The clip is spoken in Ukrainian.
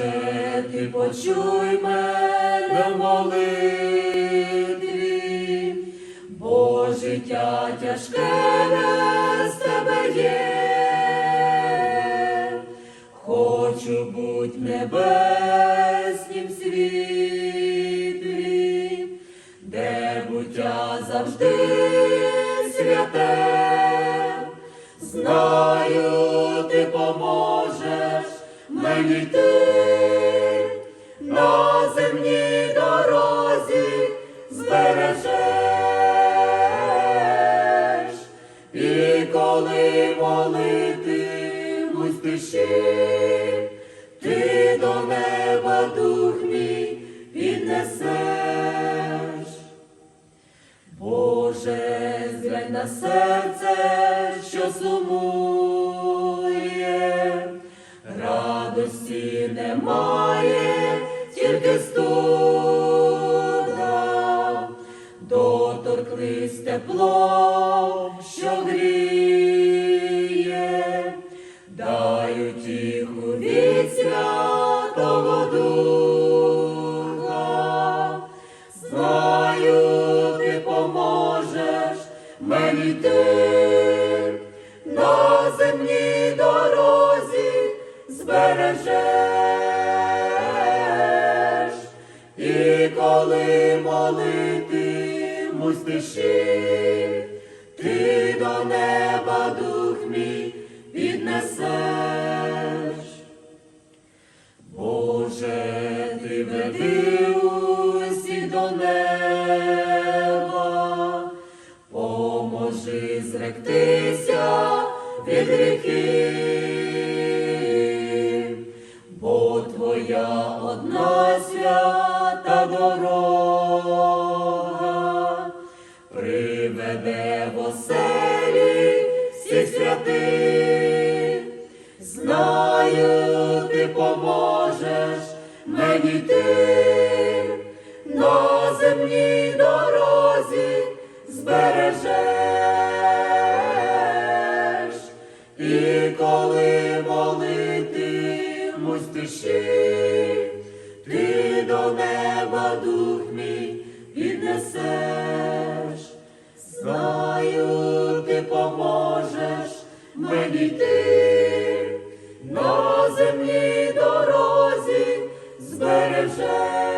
Боже, ти почуй мене в молитві, бо життя тяжке без тебе є. Хочу буть в небеснім світлі, де буття завжди святе. Знаю, ти поможеш мені йти на земній дорозі збережеш, і коли молитимусь тиші, ти до неба дух мій піднесеш. Боже, зглянь на серце, що сумує, немає, тільки студа, доторкнись теплом, що гріє, дай утіху від святого Духа. Знаю, ти поможеш мені йти на земній дорозі збережеш, коли молитимусь тиші, ти до неба дух мій піднесеш. Боже, ти веди усіх до неба, поможи зректися від гріхів, твоя одна свята дорога. Приведе в оселі всіх святих. Знаю, ти поможеш мені йти. На земній дорозі збережеш, і коли поспіши, ти до неба дух мій віднесеш, знаю, ти поможеш мені йти, на землі дорозі збережеш.